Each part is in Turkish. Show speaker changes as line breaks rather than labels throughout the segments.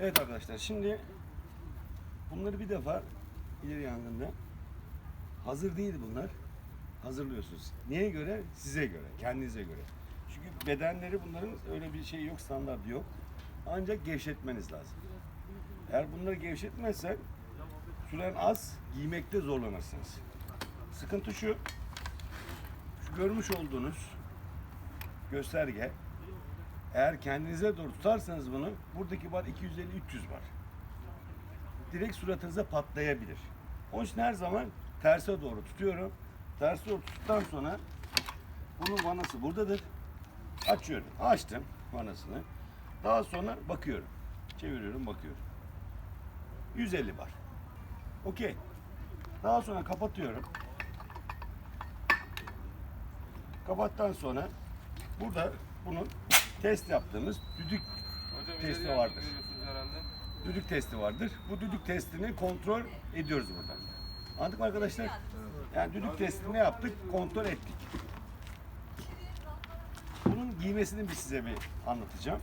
Evet arkadaşlar şimdi bunları bir defa ileri yangında hazır değil bunlar. Hazırlıyorsunuz. Neye göre? Size göre, kendinize göre. Çünkü bedenleri bunların öyle bir şey yok, standart yok. Ancak gevşetmeniz lazım. Eğer bunları gevşetmezsen süren az, giymekte zorlanırsınız. Sıkıntı şu, şu görmüş olduğunuz gösterge eğer kendinize doğru tutarsanız bunu buradaki bar 250-300 var. Direkt suratınıza patlayabilir. Onun için her zaman terse doğru tutuyorum. Terse doğru tuttuktan sonra bunun vanası buradadır. Açıyorum. Açtım vanasını. Daha sonra bakıyorum. Çeviriyorum bakıyorum. 150 bar. Okey. Daha sonra kapatıyorum. Kapattan sonra burada bunun test yaptığımız düdük
Hocam
Testi vardır. düdük testi vardır. Bu düdük testini kontrol ediyoruz buradan. Anladık mı arkadaşlar? Yani düdük testini yaptık, kontrol ettik. Bunun giymesini bir size bir anlatacağım.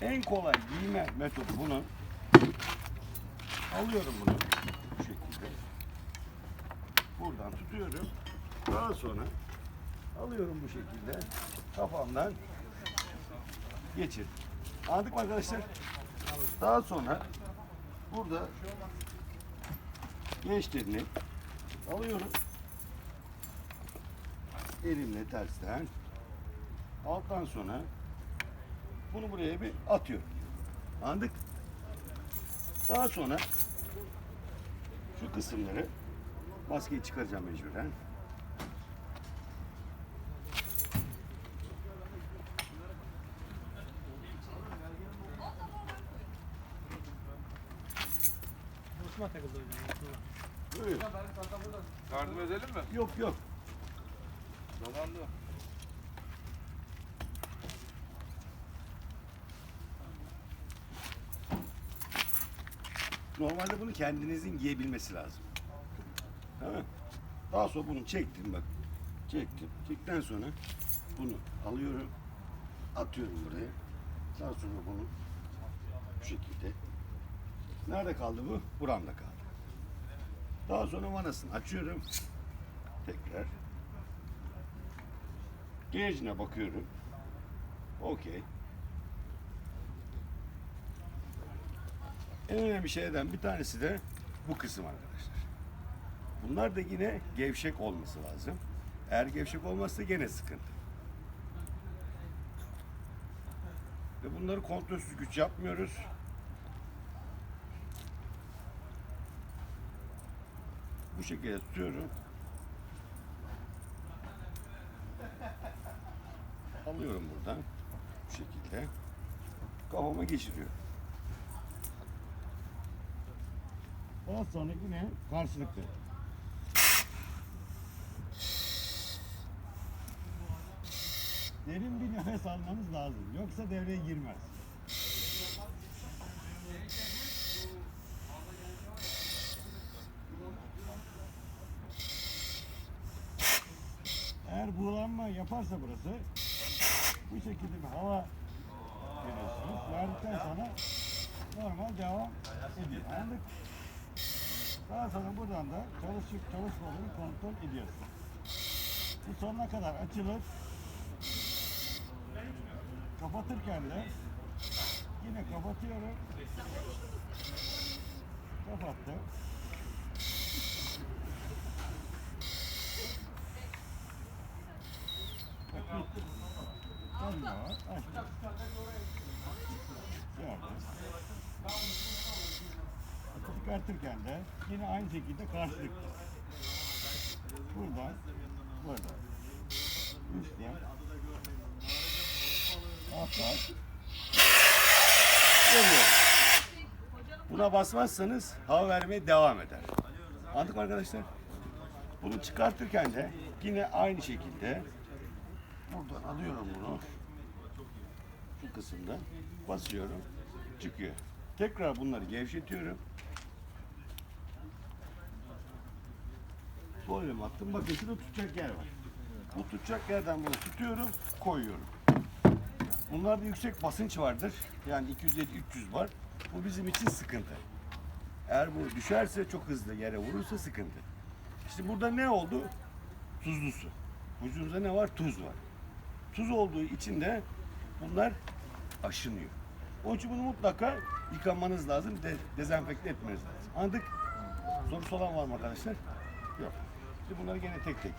En kolay giyme metodu bunun. Alıyorum bunu bu şekilde. Buradan tutuyorum. Daha sonra alıyorum bu şekilde. Kafamdan geçir. Anladık mı arkadaşlar? Daha sonra burada gençlerini alıyorum. Elimle tersten alttan sonra bunu buraya bir atıyorum. Anladık? Daha sonra şu kısımları maskeyi çıkaracağım mecburen.
Osman takıldı hocam.
Yardım edelim mi?
Yok yok.
Dolandı.
Normalde bunu kendinizin giyebilmesi lazım. Tamam? Daha sonra bunu çektim bak. Çektim. Çektikten sonra bunu alıyorum. Atıyorum buraya. Daha sonra bunu bu şekilde. Nerede kaldı bu? Buramda kaldı. Daha sonra vanasını açıyorum. Tekrar. Gecine bakıyorum. Okey. En önemli şeyden bir tanesi de bu kısım arkadaşlar. Bunlar da yine gevşek olması lazım. Eğer gevşek olmazsa gene sıkıntı. Ve bunları kontrolsüz güç yapmıyoruz. Bu şekilde tutuyorum. Alıyorum buradan. Bu şekilde. Kafama geçiriyorum. Daha sonra yine karşılıklı. Derin bir nefes almanız lazım. Yoksa devreye girmez. Eğer buğulanma yaparsa burası bu şekilde bir hava veriyorsunuz. Verdikten sonra normal devam ediyor. Anladık? Daha sonra buradan da çalışıp çalışmadığını kontrol ediyorsun. Bu sonuna kadar açılır. Kapatırken de yine kapatıyorum. Kapattım. Bak bitti. Sen de var. Açtım. Gördün. Çıkartırken de yine aynı şekilde karşılıklı. Buradan, buradan. Üstten. Alttan. Geliyor. Buna basmazsanız hava vermeye devam eder. Anladık mı arkadaşlar? Bunu çıkartırken de yine aynı şekilde buradan alıyorum bunu. Şu kısımda basıyorum. Çıkıyor. Tekrar bunları gevşetiyorum. Elimi attım. Bakın şurada tutacak yer var. Bu tutacak yerden bunu tutuyorum, koyuyorum. Bunlar Bunlarda yüksek basınç vardır. Yani 250-300 var. Bu bizim için sıkıntı. Eğer bu düşerse çok hızlı yere vurursa sıkıntı. İşte burada ne oldu? Tuzlu su. Vücudumuzda ne var? Tuz var. Tuz olduğu için de bunlar aşınıyor. Onun için bunu mutlaka yıkamanız lazım, de, dezenfekte etmeniz lazım. Anladık? Sorusu olan var mı arkadaşlar? Yok. Şimdi bunları gene tek tek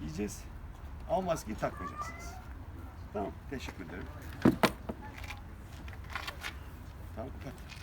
yiyeceğiz. Ama maskeyi takmayacaksınız. Tamam, teşekkür ederim. Tamam, kapat.